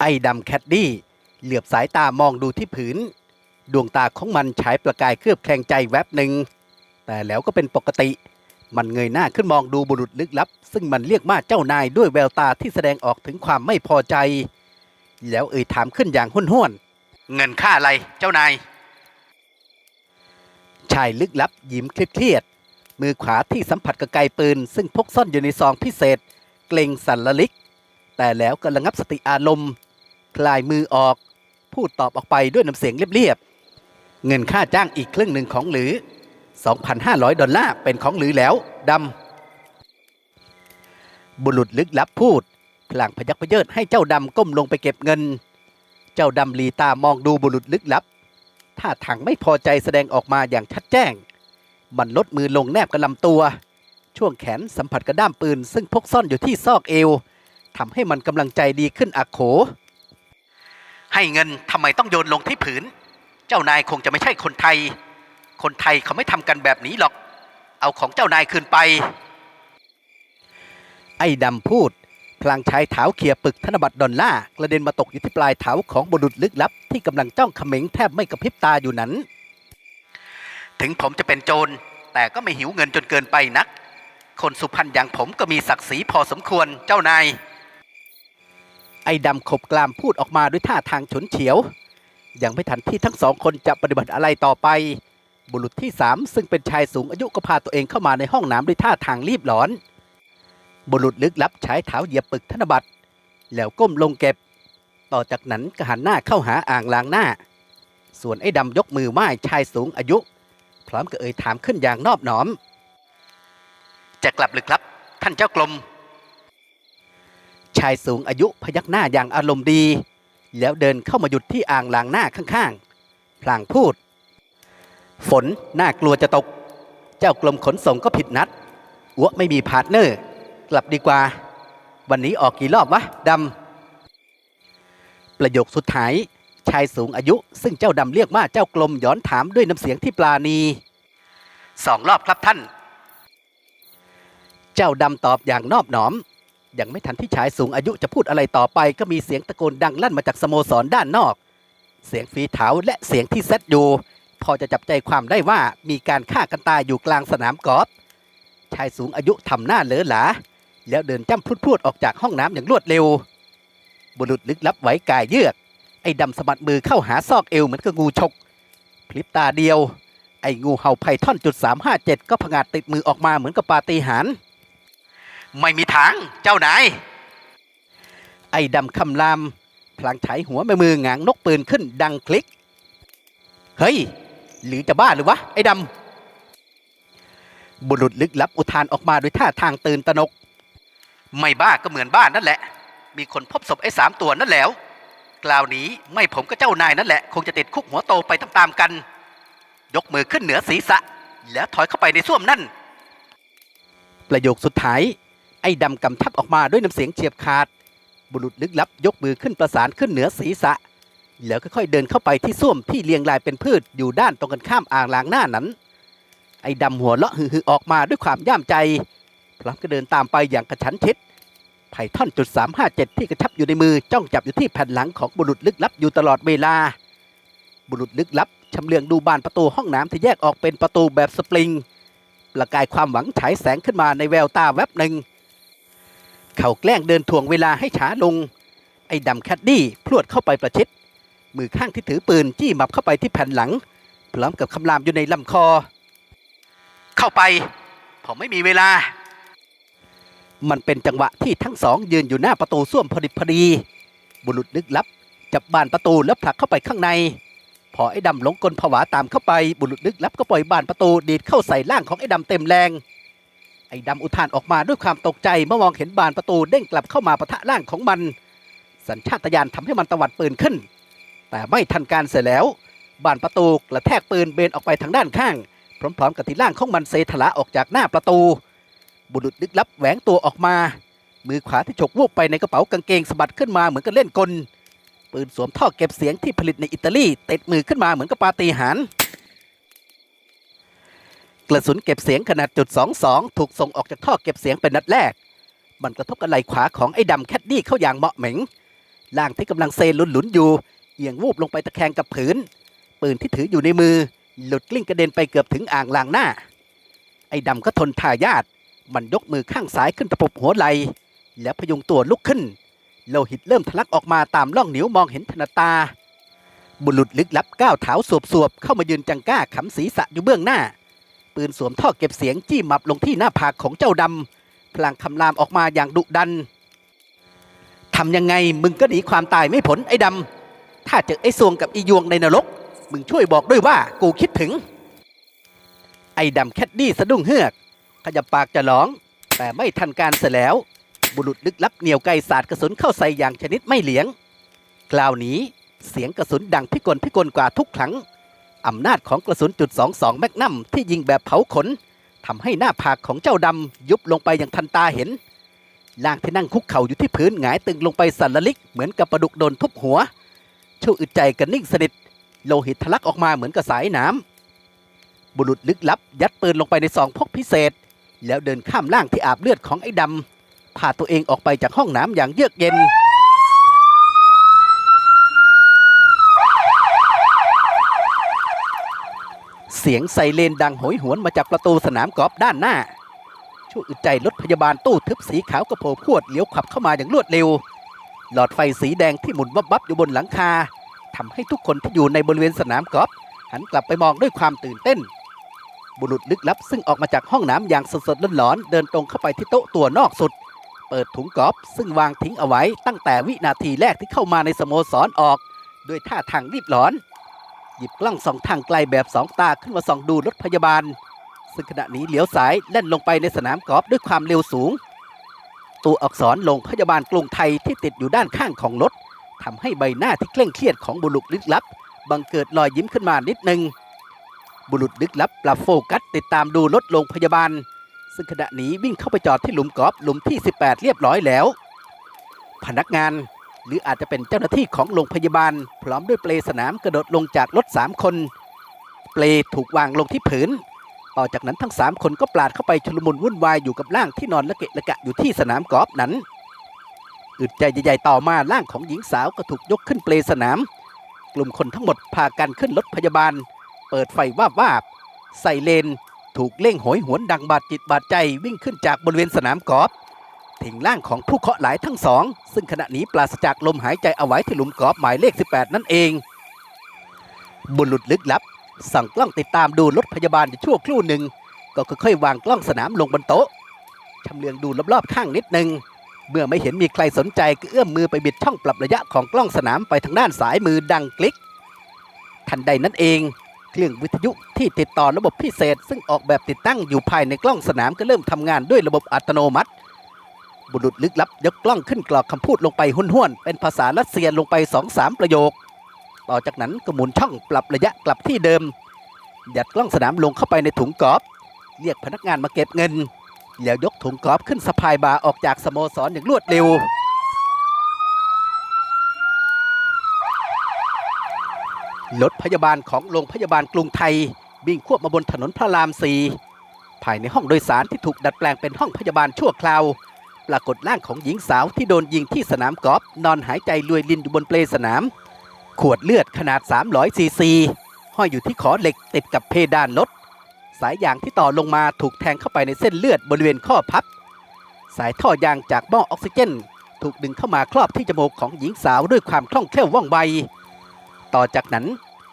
ไอ้ดำแคดดี้เหลือบสายตามองดูที่ผืน ดวงตาของมันฉายประกายเคลือบแคลงใจแวบหนึ่ง แต่แล้วก็เป็นปกติ มันเงยหน้าขึ้นมองดูบุรุษลึกลับ ซึ่งมันเรียกมาเจ้านายด้วยแววตาที่แสดงออกถึงความไม่พอใจ แล้วเอ่ยถามขึ้นอย่างห้วนเงินค่าอะไรเจ้านาย ชายลึกลับยิ้มเครียดมือขวาที่สัมผัสกับไกปืน ซึ่งพกซ่อนอยู่ในซองพิเศษ เกรงสันละลิก แต่แล้วก็ระงับสติอารมณ์ คลายมือออก พูดตอบออกไปด้วยน้ำเสียงเรียบๆ เงินค่าจ้างอีกครึ่งหนึ่งของหรือ 2,500 ดอลลาร์เป็นของหรือแล้วดำ บุรุษลึกลับพูด พลางพยักพยเยิดให้เจ้าดำก้มลงไปเก็บเงิน เจ้าดำลีตามองดูบุรุษลึกลับท่าทางไม่พอใจแสดงออกมาอย่างชัดแจ้ง มันลดมือลงแนบกับลำตัว ช่วงแขนสัมผัสกับด้ามปืน ซึ่งพกซ่อนอยู่ที่ซอกเอวทำให้มันกำลังใจดีขึ้นอักโข ให้เงินทำไมต้องโยนลงที่ผืน เจ้านายคงจะไม่ใช่คนไทย คนไทยเขาไม่ทำกันแบบนี้หรอก เอาของเจ้านายคืนไป ไอ้ดำพูด พลางใช้เท้าเขี่ยปึกธนบัตรดอลลาร์กระเด็นมาตกอยู่ที่ปลายเท้าของบุรุษลึกลับ ที่กำลังจ้องเขม็งแทบไม่กระพริบตาอยู่นั้น ถึงผมจะเป็นโจร แต่ก็ไม่หิวเงินจนเกินไปนัก คนสุพรรณอย่างผมก็มีศักดิ์ศรีพอสมควรเจ้านาย ไอ้ดำขบกลามพูดออกมาด้วยท่าทางฉนเฉียว ยังไม่ทันที่ทั้งสองคนจะปฏิบัติอะไรต่อไป บุรุษที่สามซึ่งเป็นชายสูงอายุก็พาตัวเองเข้ามาในห้องน้ำด้วยท่าทางรีบร้อน บุรุษลึกลับใช้เท้าเหยียบปึกธนบัตร แล้วก้มลงเก็บ ต่อจากนั้นก็หันหน้าเข้าหาอ่างล้างหน้า ส่วนไอ้ดำยกมือไหว้ชายสูงอายุ พร้อมกับเอ่ยถามขึ้นอย่างนอบน้อม จะกลับหรือครับ ท่านเจ้ากลม ชายสูงอายุพยักหน้าอย่างอารมณ์ดี แล้วเดินเข้ามาหยุดที่อ่างล้างหน้าข้างๆ พลางพูด ฝนน่ากลัวจะตก เจ้ากลมขนส่งก็ผิดนัดอัวไม่มีพาร์ทเนอร์ กลับดีกว่า วันนี้ออกกี่รอบวะดำ ประโยคสุดท้าย ชายสูงอายุ ซึ่งเจ้าดำเรียกว่าเจ้ากลมย้อนถามด้วยน้ำเสียงที่ปลาณีสองรอบครับท่าน เจ้าดำตอบอย่างนอบน้อม ยังไม่ทันที่ชายสูงอายุจะพูดอะไรต่อไปก็มีเสียงตะโกนดังลั่นมาจากสโมสรด้านนอก เสียงฝีเท้าและเสียงที่เซตอยู่ พอจะจับใจความได้ว่ามีการฆ่ากันตายอยู่กลางสนามกอล์ฟชายสูงอายุทำหน้าเหลอหลา แล้วเดินจ้ำพรุดๆออกจากห้องน้ำอย่างรวดเร็ว บุรุษลึกลับไหวกายเยือก ไอ้ดำสะบัดมือเข้าหาซอกเอวเหมือนกับงูฉกพลิบตาเดียว ไอ้งูเห่าไพทอนจุดสามห้าเจ็ดก็ผงาดติดมือออกมาเหมือนกับปาฏิหาริย์ ไม่มีทางเจ้านาย ไอ้ดำคำราม พลางใช้หัวแม่มือหงางนกปืนขึ้นดังคลิก เฮ้ย หรือจะบ้าหรือวะ ไอ้ดำ บุรุษลึกลับอุทานออกมาด้วยท่าทางตื่นตระหนก ไม่บ้าก็เหมือนบ้านนั่นแหละ มีคนพบศพไอ้สามตัวนั่นแล้วกล่าวนี้ไม่ผมก็เจ้านายนั่นแหละ คงจะติดคุกหัวโตไปตามๆกัน ยกมือขึ้นเหนือศีรษะ แล้วถอยเข้าไปในส้วมนั่น ประโยคสุดท้าย อ้ดำกำทับออกมาด้วยน้ำเสียงเฉียบขาด บุรุษลึกลับยกมือขึ้นประสานขึ้นเหนือศีรษะ แล้วค่อยๆเดินเข้าไปที่ส้วมที่เรียงรายเป็นพืชอยู่ด้านตรงกันข้ามอ่างล้างหน้านั้น ไอ้ดำหัวเราะฮือๆออกมาด้วยความย่ามใจ พร้อมก็เดินตามไปอย่างกระชั้นชิดไผ่ท่อนจุดสามห้าเจ็ดที่กระชับอยู่ในมือจ้องจับอยู่ที่แผ่นหลังของบุรุษลึกลับอยู่ตลอดเวลา บุรุษลึกลับชำเลืองดูบานประตูห้องน้ำที่แยกออกเป็นประตูแบบสปริง ประกายความหวังฉายแสงขึ้นมาในแววตาแวบหนึ่ง เขาแกล้งเดินถ่วงเวลาให้ช้าลง ไอ้ดำแคดดี้พรวดเข้าไปประชิด มือข้างที่ถือปืนจี้หมับเข้าไปที่แผ่นหลัง พร้อมกับคำรามอยู่ในลำคอ เข้าไป ผมไม่มีเวลา มันเป็นจังหวะที่ทั้งสองยืนอยู่หน้าประตูส้วมพอดิบพอดี บุรุษลึกลับ จับบานประตูแล้วผลักเข้าไปข้างใน พอไอ้ดำหลงกลผวาตามเข้าไป บุรุษลึกลับก็ปล่อยบานประตูดีดเข้าใส่ร่างของไอ้ดำเต็มแรง ไอ้ดำอุทานออกมาด้วยความตกใจเมื่อมองเห็นบานประตูเด้งกลับเข้ามาปะทะร่างของมัน สัญชาตญาณทำให้มันตวัดปืนขึ้น แต่ไม่ทันการเสียแล้ว บานประตูกระแทกปืนเบนออกไปทางด้านข้าง พร้อมๆกับที่ร่างของมันเซทละออกจากหน้าประตู บุรุษลึกลับแหวงตัวออกมา มือขวาที่ฉกวูบไปในกระเป๋ากางเกงสะบัดขึ้นมาเหมือนกับเล่นกลปืนสวมท่อเก็บเสียงที่ผลิตในอิตาลีติดมือขึ้นมาเหมือนกับปาฏิหาริย์ กระสุนเก็บเสียงขนาดจุด22 ถูกส่งออกจากท่อเก็บเสียงเป็นนัดแรก มันกระทบกับไหล่ขวาของไอ้ดำแคดดี้เข้าอย่างเหมาะเหม็งร่างที่กำลังเซนหลุนอยู่เอียงวูบลงไปตะแคงกับผืน ปืนที่ถืออยู่ในมือ หลุดกลิ้งกระเด็นไปเกือบถึงอ่างล้างหน้า ไอ้ดำก็ทนทายาทมันยกมือข้างซ้ายขึ้นตะปบหัวไหลแล้วพยุงตัวลุกขึ้น โลหิตเริ่มทะลักออกมาตามล่องนิ้วมองเห็นถนัดตา บุรุษลึกลับก้าวเท้าสวบๆเข้ามายืนจังก้าขำศีรษะอยู่เบื้องหน้า ปืนสวมท่อเก็บเสียงจี้หมับลงที่หน้าผากของเจ้าดำพลางคำรามออกมาอย่างดุดันทำยังไงมึงก็หนีความตายไม่ผลไอ้ดำถ้าเจอไอ้ซวงกับอียวงในนรก มึงช่วยบอกด้วยว่ากูคิดถึง ไอ้ดำแคดดี้สะดุ้งเฮือกขยับปากจะร้อง แต่ไม่ทันการเสียแล้ว บุรุษลึกลับเหนียวไกศาสาดกระสุนเข้าใส่อย่างชนิดไม่เหลียง คราวนี้เสียงกระสุนดังพิกลพิกลกว่าทุกครั้ง อำนาจของกระสุนจุด22แมกนัมที่ยิงแบบเผาขนทำให้หน้าผากของเจ้าดำยุบลงไปอย่างทันตาเห็นร่างที่นั่งคุกเข่าอยู่ที่พื้นหงายตึงลงไปสั่นละลิกเหมือนกับประดุกโดนทุบหัวชั่วอึดใจกันนิ่งสนิทโลหิตทะลักออกมาเหมือนกับสายน้ำบุรุษลึกลับ ยัดปืนลงไปในซองพกพิเศษ แล้วเดินข้ามร่างที่อาบเลือดของไอ้ดำพาตัวเองออกไปจากห้องน้ำอย่างเยือกเย็น เสียงไซเรนดังโหยหวนมาจากประตูสนามกอล์ฟด้านหน้าช่วอึดใจรถพยาบาลตู้ทึบสีขาวกระโผล่พวดเลี้ยวขับเข้ามาอย่างรวดเร็ว หลอดไฟสีแดงที่หมุนวับวับอยู่บนหลังคาทำให้ทุกคนที่อยู่ในบริเวณสนามกอล์ฟหันกลับไปมองด้วยความตื่นเต้น บุรุษลึกลับซึ่งออกมาจากห้องน้ำอย่างสดๆร้อนๆเดินตรงเข้าไปที่โต๊ะตัวนอกสุด เปิดถุงกอล์ฟซึ่งวางทิ้งเอาไว้ตั้งแต่วินาทีแรกที่เข้ามาในสโมสรออกด้วยท่าทางรีบร้อน หยิบกล้องสองทางไกลแบบสองตาขึ้นมาส่องดูรถพยาบาล ซึ่งขณะนี้เลี้ยวสายแล่นลงไปในสนามกอล์ฟด้วยความเร็วสูง ตัวอักษรโรงพยาบาลกรุงไทยที่ติดอยู่ด้านข้างของรถทำให้ใบหน้าที่เคร่งเครียดของบุรุษลึกลับ บังเกิดรอยยิ้มขึ้นมานิดนึง บุรุษลึกลับปรับโฟกัสติดตามดูรถโรงพยาบาล ซึ่งขณะนี้วิ่งเข้าไปจอดที่หลุมกอล์ฟหลุมที่ 18 เรียบร้อยแล้ว พนักงาน หรืออาจจะเป็นเจ้าหน้าที่ของโรงพยาบาล พร้อมด้วยเปลสนามกระโดดลงจากรถ 3 คน เปลถูกวางลงที่ผืน ต่อจากนั้นทั้ง 3 คนก็ปลาดเข้าไปชุลมุนวุ่นวายอยู่กับร่างที่นอนละเกะละกะอยู่ที่สนามกอล์ฟนั้นอึดใจใหญ่ๆต่อมาร่างของหญิงสาวก็ถูกยกขึ้นเปลสนาม กลุ่มคนทั้งหมดพากันขึ้นรถพยาบาล เปิดไฟวาบวาบใส่เลน ถูกเร่งโหยหวนดังบาดจิตบาดใจวิ่งขึ้นจากบริเวณสนามกอล์ฟ ถึงร่างของผู้เคาะห์หลายทั้งสอง ซึ่งขณะนี้ปราศจากลมหายใจเอาไว้ที่หลุมกอล์ฟหมายเลข 18 นั่นเอง บุรุษลึกลับ สั่งกล้องติดตามดูรถพยาบาลอยู่ชั่วครู่หนึ่ง ก็ค่อยๆวางกล้องสนามลงบนโต๊ะชำเลืองดูรอบๆข้างนิดหนึ่งเมื่อไม่เห็นมีใครสนใจก็เอื้อมมือไปบิดช่องปรับระยะของกล้องสนามไปทางด้านสายมือดังคลิก ทันใดนั้นเอง เครื่องวิทยุที่ติดต่อระบบพิเศษ ซึ่งออกแบบติดตั้งอยู่ภายในกล้องสนามก็เริ่มทำงานด้วยระบบอัตโนมัติ บุรุษลึกลับยกกล้องขึ้นกรอกคำพูดลงไปห้วนเป็นภาษารัสเซียลงไปสองสามประโยค ต่อจากนั้นก็หมุนช่องปรับระยะกลับที่เดิม ยัดกล้องสนามลงเข้าไปในถุงกอล์ฟเรียกพนักงานมาเก็บเงิน แล้วยกถุงกอล์ฟขึ้นสะพายบาออกจากสโมสรอย่างรวดเร็วรถพยาบาลของโรงพยาบาลกรุงไทยวิ่งควบมาบนถนนพระรามสี่ภายในห้องโดยสารที่ถูกดัดแปลงเป็นห้องพยาบาลชั่วคราว ปรากฏร่างของหญิงสาวที่โดนยิงที่สนามกอล์ฟนอนหายใจรวยลินอยู่บนเปลสนาม ขวดเลือดขนาด 300ซีซีห้อยอยู่ที่ขอเหล็กติดกับเพดานรถสายยางที่ต่อลงมาถูกแทงเข้าไปในเส้นเลือดบริเวณข้อพับ สายท่อยางจากหม้อออกซิเจน ถูกดึงเข้ามาครอบที่จมูกของหญิงสาวด้วยความคล่องแคล่วว่องไวต่อจากนั้น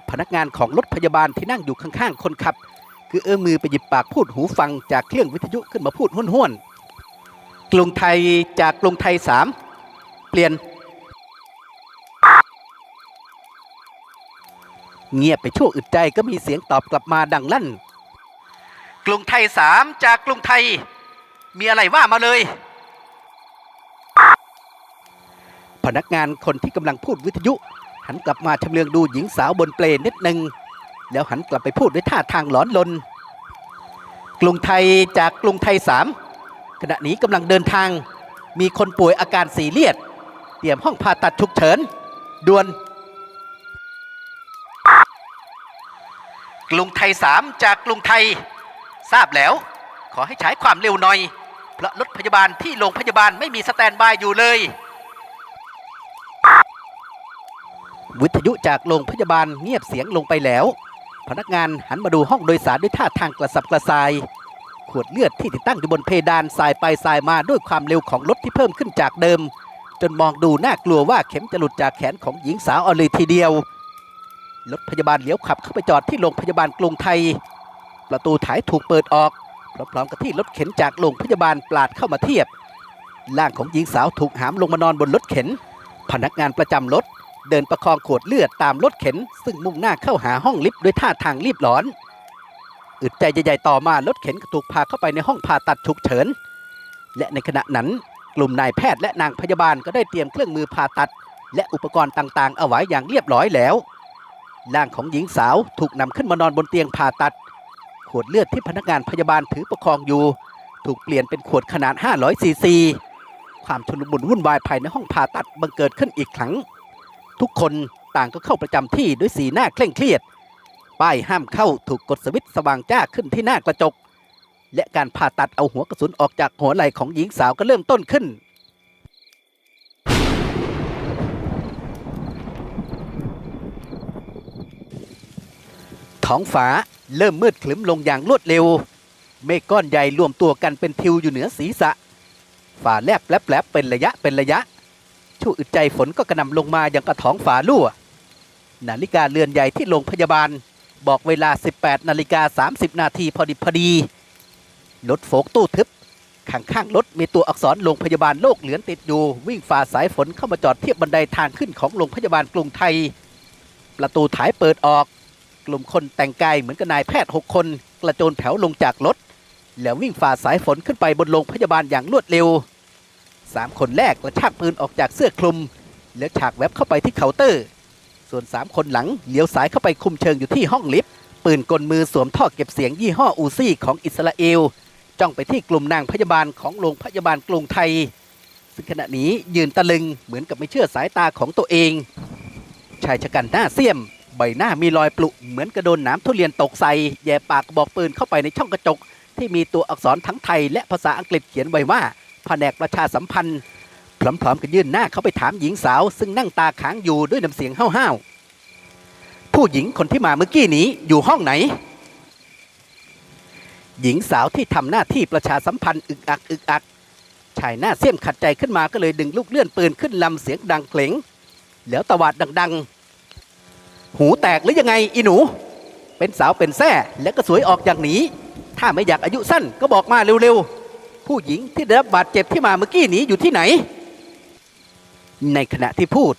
พนักงานของรถพยาบาลที่นั่งอยู่ข้างๆคนขับ คือเอื้อมมือไปหยิบปากพูดหูฟังจากเครื่องวิทยุขึ้นมาพูดห้วนๆ กรุงไทยจากกรุงไทยสามเปลี่ยน เงียบไปชั่วอึดใจก็มีเสียงตอบกลับมาดังลั่น กรุงไทยสามจากกรุงไทย มีอะไรว่ามาเลย พนักงานคนที่กำลังพูดวิทยุ หันกลับมาชำเลืองดูหญิงสาวบนเปลนิดหนึ่งแล้วหันกลับไปพูดด้วยท่าทางหลอนลน กรุงไทยจากกรุงไทยสาม ณะนี้กำลังเดินทางมีคนป่วยอาการสีเลียด เตรียมห้องผ่าตัดฉุกเฉินด่วน กรุงไทยสามจากกรุงไทย ทราบแล้ว ขอให้ใช้ความเร็วหน่อย เพราะรถพยาบาลที่โรงพยาบาลไม่มีสแตนบายอยู่เลย วิทยุจากโรงพยาบาลเงียบเสียงลงไปแล้ว พนักงานหันมาดูห้องโดยสารด้วยท่าทางกระสับกระส่าย วดเลือดที่ติดตั้งอยู่บนเพดานสายไปสายมาด้วยความเร็วของรถที่เพิ่มขึ้นจากเดิม จนมองดูน่ากลัวว่าเข็มจะหลุดจากแขนของหญิงสาวเอาเลยทีเดียวรถพยาบาลเลี้ยวขับเข้าไปจอดที่โรงพยาบาลกรุงไทย ประตูถ่ายถูกเปิดออกพร้อมๆกับที่รถเข็นจากโรงพยาบาลปลาดเข้ามาเทียบร่างของหญิงสาวถูกหามลงมานอนบนรถเข็น พนักงานประจำรถเดินประคองขวดเลือดตามรถเข็น ซึ่งมุ่งหน้าเข้าหาห้องลิฟต์ด้วยท่าทางรีบร้อน อึดใจใหญ่ๆต่อมารถเข็นถูกพาเข้าไปในห้องผ่าตัดฉุกเฉิน และในขณะนั้นกลุ่มนายแพทย์และนางพยาบาลก็ได้เตรียมเครื่องมือผ่าตัด และอุปกรณ์ต่างๆ เอาไว้อย่างเรียบร้อยแล้วร่างของหญิงสาวถูกนำขึ้นมานอนบนเตียงผ่าตัด ขวดเลือดที่พนักงานพยาบาลถือประคองอยู่ ถูกเปลี่ยนเป็นขวดขนาด 500ซีซี ความชุลมุนวุ่นวายภายในห้องผ่าตัดบังเกิดขึ้นอีกครั้ง ทุกคนต่างก็เข้าประจำที่ด้วยสีหน้าเคร่งเครียด ป้ายห้ามเข้าถูกกดสวิตช์สว่างจ้าขึ้นที่หน้ากระจก และการผ่าตัดเอาหัวกระสุนออกจากหัวไหล่ของหญิงสาวก็เริ่มต้นขึ้น ท้องฟ้าเริ่มมืดคลึ้มลงอย่างรวดเร็ว เมฆก้อนใหญ่รวมตัวกันเป็นทิวอยู่เหนือศีรษะ ฝ่าแลบแลบแลบเป็นระยะเป็นระยะ ชั่วอึดใจฝนก็กระนำลงมาอย่างกระถองฝารั่วนาฬิกาเรือนใหญ่ที่โรงพยาบาล บอกเวลา 18นาฬิกา30 นาทีพอดิบพอดีรถโฟกตู้ทึบข้างๆรถมีตัวอักษรโรงพยาบาลโลกเหลือนติดอยู่ วิ่งฝ่าสายฝนเข้ามาจอดเทียบบันไดทางขึ้นของโรงพยาบาลกรุงไทย ประตูถ่ายเปิดออก กลุ่มคนแต่งกายเหมือนกับนายแพทย์ 6 คน กระโจนแถวลงจากรถ แล้ววิ่งฝ่าสายฝนขึ้นไปบนโรงพยาบาลอย่างรวดเร็วสามคนแรกกระชากปืนออกจากเสื้อคลุม แล้วฉากแวบเข้าไปที่เคาน์เตอร์ ส่วนสามคนหลังเลี้ยวสายเข้าไปคุมเชิงอยู่ที่ห้องลิฟต์ปืนกลมือสวมท่อเก็บเสียงยี่ห้ออูซี่ของอิสราเอลจ้องไปที่กลุ่มนางพยาบาลของโรงพยาบาลกรุงไทย ซึ่งขณะนี้ยืนตะลึงเหมือนกับไม่เชื่อสายตาของตัวเอง ชายชะกันหน้าเสี้ยม ใบหน้ามีรอยปลุเหมือนกระโดนน้ำทุเรียนตกใส่แย่ปากบอกปืนเข้าไปในช่องกระจก ที่มีตัวอักษรทั้งไทยและภาษาอังกฤษเขียนไว้ว่าแผนกประชาสัมพันธ์ พร้อมๆกันยื่นหน้าเข้าไปถามหญิงสาว ซึ่งนั่งตาค้างอยู่ด้วยน้ำเสียงห้าวๆผู้หญิงคนที่มาเมื่อกี้นี้อยู่ห้องไหน หญิงสาวที่ทำหน้าที่ประชาสัมพันธ์อึกอักอึกอักชายหน้าเสี้ยมขัดใจขึ้นมาก็เลยดึงลูกเลื่อนปืนขึ้นลำเสียงดังเกร็งแล้วตวาดดัง ๆ หูแตกหรือยังไงอีหนู เป็นสาวเป็นแซ่และก็สวยออกอย่างนี้ ถ้าไม่อยากอายุสั้นก็บอกมาเร็วๆ ผู้หญิงที่ได้รับบาดเจ็บที่มาเมื่อกี้นี้อยู่ที่ไหน ในขณะที่พูด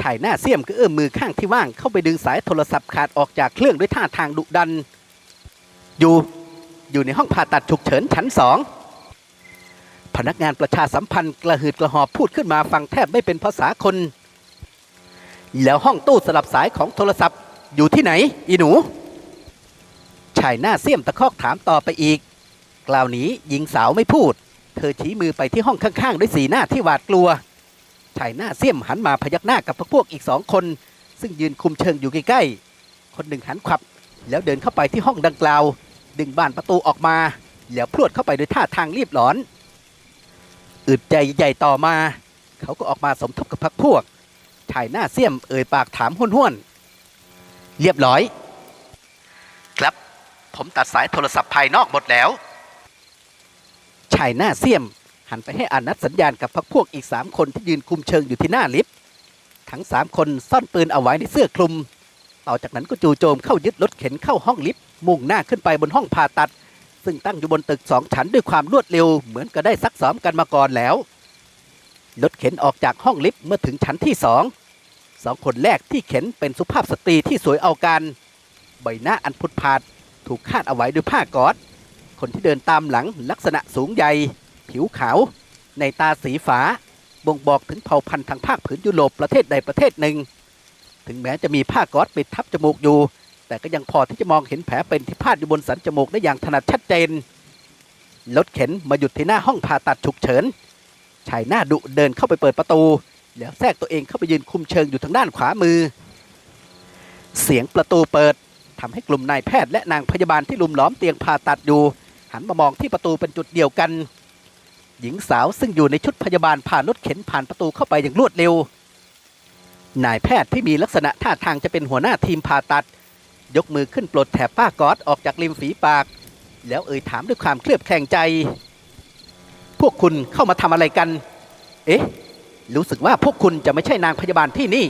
ชายหน้าเสี้ยมก็เอื้อมมือข้างที่ว่างเข้าไปดึงสายโทรศัพท์ขาดออกจากเครื่องด้วยท่าทางดุดัน อยู่อยู่ในห้องผ่าตัดฉุกเฉินชั้นสองพนักงานประชาสัมพันธ์กระหืดกระหอบพูดขึ้นมาฟังแทบไม่เป็นภาษาคน แล้วห้องตู้สลับสายของโทรศัพท์อยู่ที่ไหน อีหนู ชายหน้าเสี้ยมตะคอกถามต่อไปอีก กล่าวนี้หญิงสาวไม่พูด เธอชี้มือไปที่ห้องข้างๆ ด้วยสีหน้าที่หวาดกลัว ชายหน้าเสี้ยมหันมาพยักหน้ากับพวกอีกสองคน ซึ่งยืนคุมเชิงอยู่ใกล้ๆ คนหนึ่งหันขวับ แล้วเดินเข้าไปที่ห้องดังกล่าว ดึงบานประตูออกมา แล้วพรวดเข้าไปโดยท่าทางรีบร้อนอึดใจใหญ่ต่อมา เขาก็ออกมาสมทบกับพักพวกชายหน้าเสี้ยมเอ่ยปากถามห้วนๆเรียบร้อย ครับผมตัดสายโทรศัพท์ภายนอกหมดแล้วชายหน้าเสี้ยม หันไปให้อานัดสัญญาณกับพักพวกอีกสามคนที่ยืนคุมเชิงอยู่ที่หน้าลิฟต์ทั้งสามคนซ่อนปืนเอาไว้ในเสื้อคลุม ต่อจากนั้นก็จู่โจมเข้ายึดรถเข็นเข้าห้องลิฟต์มุ่งหน้าขึ้นไปบนห้องผ่าตัด ซึ่งตั้งอยู่บนตึกสองชั้นด้วยความรวดเร็ว เหมือนกับได้ซักซ้อมกันมาก่อนแล้วรถเข็นออกจากห้องลิฟต์เมื่อถึงชั้นที่สองสองคนแรกที่เข็นเป็นสุภาพสตรีที่สวยเอาการใบหน้าอันพุดพาดถูกคาดเอาไว้ด้วยผ้าก๊อซคนที่เดินตามหลังลักษณะสูงใหญ่ ผิวขาว ในตาสีฟ้า บ่งบอกถึงเผ่าพันธุ์ทางภาคผืนยุโรปประเทศใดประเทศหนึ่ง ถึงแม้จะมีผ้าก๊อซปิดทับจมูกอยู่ แต่ก็ยังพอที่จะมองเห็นแผลเป็นที่พาดอยู่บนสันจมูกได้อย่างถนัดชัดเจน รถเข็นมาหยุดที่หน้าห้องผ่าตัดฉุกเฉิน ชายหน้าดุเดินเข้าไปเปิดประตู แล้วแทรกตัวเองเข้าไปยืนคุมเชิงอยู่ทางด้านขวามือ เสียงประตูเปิดทำให้กลุ่มนายแพทย์และนางพยาบาลที่ลุมล้อมเตียงผ่าตัดอยู่หันมามองที่ประตูเป็นจุดเดียวกัน หญิงสาวซึ่งอยู่ในชุดพยาบาลผ่านรถเข็นผ่านประตูเข้าไปอย่างรวดเร็ว นายแพทย์ที่มีลักษณะท่าทางจะเป็นหัวหน้าทีมผ่าตัด ยกมือขึ้นปลดแถบป้ากอดออกจากริมฝีปาก แล้วเอ่ยถามด้วยความเคลือบแคลงใจ พวกคุณเข้ามาทำอะไรกัน เอ๊ะ รู้สึกว่าพวกคุณจะไม่ใช่นางพยาบาลที่นี่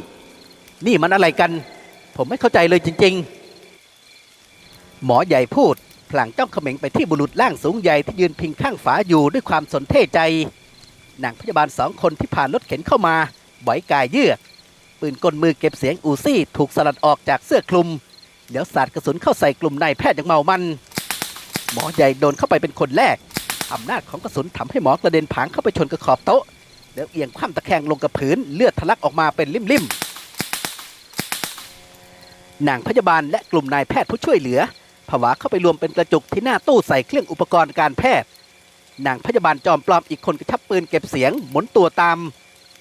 นี่มันอะไรกัน ผมไม่เข้าใจเลยจริง ๆ หมอใหญ่พูด พลางจ้องเขม็งไปที่บุรุษร่างสูงใหญ่ที่ยืนพิงข้างฝาอยู่ด้วยความสนเท่ใจนางพยาบาลสองคนที่ผ่านรถเข็นเข้ามาบ่อยกายเยือกปืนกลมือเก็บเสียงอูซี่ ถูกสลัดออกจากเสื้อคลุมแล้วสาดกระสุนเข้าใส่กลุ่มนายแพทย์อย่างเมามัน หมอใหญ่โดนเข้าไปเป็นคนแรกอำนาจของกระสุนทำให้หมอกระเด็นผางเข้าไปชนกับขอบโต๊ะแล้วเอียงคว่ำตะแคงลงกับพื้นเลือดทะลักออกมาเป็นลิ่มๆนางพยาบาลและกลุ่มนายแพทย์ผู้ช่วยเหลือ ผวาเข้าไปรวมเป็นกระจุกที่หน้าตู้ใส่เครื่องอุปกรณ์การแพทย์ นางพยาบาลจอมปลอมอีกคนกระชับปืนเก็บเสียง หมุนตัวตาม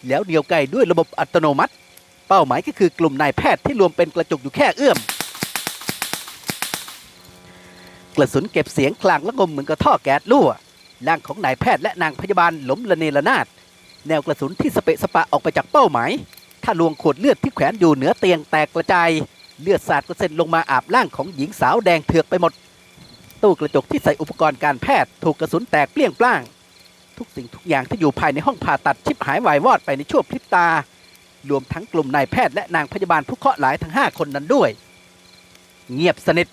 แล้วเดียวไกลด้วยระบบอัตโนมัติ เป้าหมายก็คือกลุ่มนายแพทย์ที่รวมเป็นกระจุกอยู่แค่เอื้อม กระสุนเก็บเสียงคลางและงมเหมือนกับท่อแก๊สรั่วร่างของนายแพทย์และนางพยาบาลล้มระเนระนาดแนวกระสุนที่สเปะสปะออกไปจากเป้าหมาย ถ้าลวงขวดเลือดที่แขวนอยู่เหนือเตียงแตกกระจาย เลือดสาดกระเซ็นลงมาอาบร่างของหญิงสาวแดงเถือกไปหมด ตู้กระจกที่ใส่อุปกรณ์การแพทย์ถูกกระสุนแตกเปลี่ยงปล้าง ทุกสิ่งทุกอย่างที่อยู่ภายในห้องผ่าตัดชิบหายวายวอดไปในชั่วพริบตา รวมทั้งกลุ่มนายแพทย์และนางพยาบาลผู้เคราะห์หลายทั้งห้าคนนั้นด้วย เงียบสนิท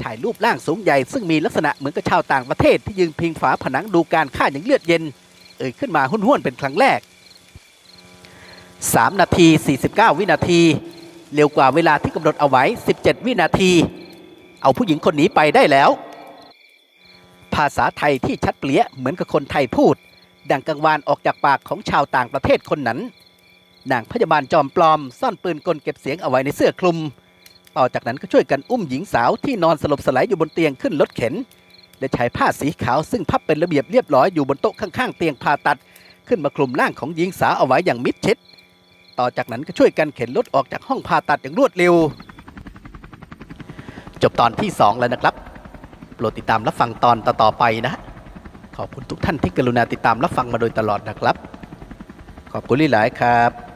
ชายรูปร่างสูงใหญ่ซึ่งมีลักษณะเหมือนกับชาวต่างประเทศที่ยืนพิงฝาผนังดูการฆ่าอย่างเลือดเย็น เอ่ยขึ้นมาห้วนๆเป็นครั้งแรก 3 นาที 49 วินาที เร็วกว่าเวลาที่กำหนดเอาไว้ 17 วินาที เอาผู้หญิงคนนี้ไปได้แล้ว ภาษาไทยที่ชัดเปรี้ยเหมือนกับคนไทยพูด ดังกังวานออกจากปากของชาวต่างประเทศคนนั้น นางพยาบาลจอมปลอม ซ่อนปืนกลเก็บเสียงเอาไว้ในเสื้อคลุม ต่อจากนั้นก็ช่วยกันอุ้มหญิงสาวที่นอนสลบสลายอยู่บนเตียงขึ้นรถเข็น และใช้ผ้าสีขาวซึ่งพับเป็นระเบียบเรียบร้อยอยู่บนโต๊ะข้างๆเตียงผ่าตัด ขึ้นมาคลุมร่างของหญิงสาวเอาไว้อย่างมิดชิด ต่อจากนั้นก็ช่วยกันเข็นรถออกจากห้องผ่าตัดอย่างรวดเร็ว จบตอนที่ 2 แล้วนะครับ โปรดติดตามรับฟังตอนต่อๆไปนะ ขอบคุณทุกท่านที่กรุณาติดตามรับฟังมาโดยตลอดนะครับ ขอบคุณหลายๆครับ